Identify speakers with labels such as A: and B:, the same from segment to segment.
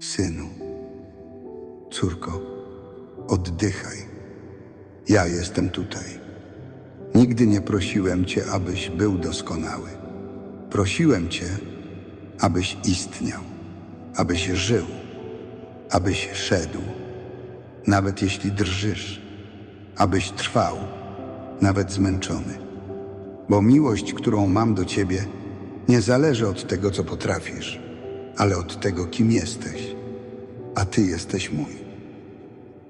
A: Synu, córko, oddychaj. Ja jestem tutaj. Nigdy nie prosiłem Cię, abyś był doskonały. Prosiłem Cię, abyś istniał, abyś żył, abyś szedł, nawet jeśli drżysz, abyś trwał, nawet zmęczony. Bo miłość, którą mam do Ciebie, nie zależy od tego, co potrafisz, ale od tego, kim jesteś. A Ty jesteś mój.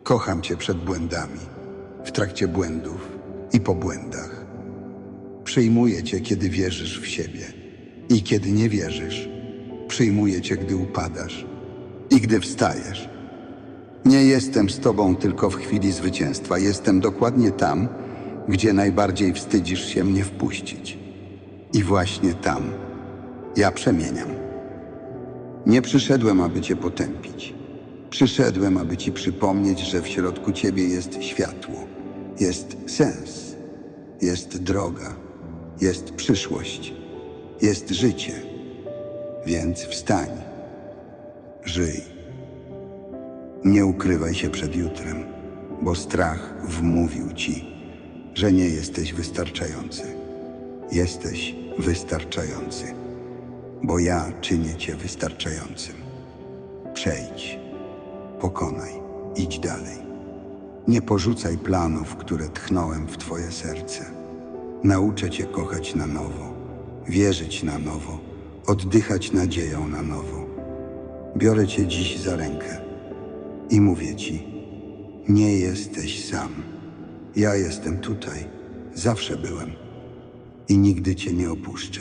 A: Kocham Cię przed błędami, w trakcie błędów i po błędach. Przyjmuję Cię, kiedy wierzysz w siebie i kiedy nie wierzysz. Przyjmuję Cię, gdy upadasz i gdy wstajesz. Nie jestem z Tobą tylko w chwili zwycięstwa. Jestem dokładnie tam, gdzie najbardziej wstydzisz się mnie wpuścić. I właśnie tam ja przemieniam. Nie przyszedłem, aby Cię potępić. Przyszedłem, aby Ci przypomnieć, że w środku Ciebie jest światło, jest sens, jest droga, jest przyszłość, jest życie. Więc wstań, żyj. Nie ukrywaj się przed jutrem, bo strach wmówił Ci, że nie jesteś wystarczający. Jesteś wystarczający, bo ja czynię Cię wystarczającym. Przejdź, pokonaj, idź dalej. Nie porzucaj planów, które tchnąłem w Twoje serce. Nauczę Cię kochać na nowo, wierzyć na nowo, oddychać nadzieją na nowo. Biorę Cię dziś za rękę i mówię Ci, nie jesteś sam. Ja jestem tutaj, zawsze byłem i nigdy Cię nie opuszczę.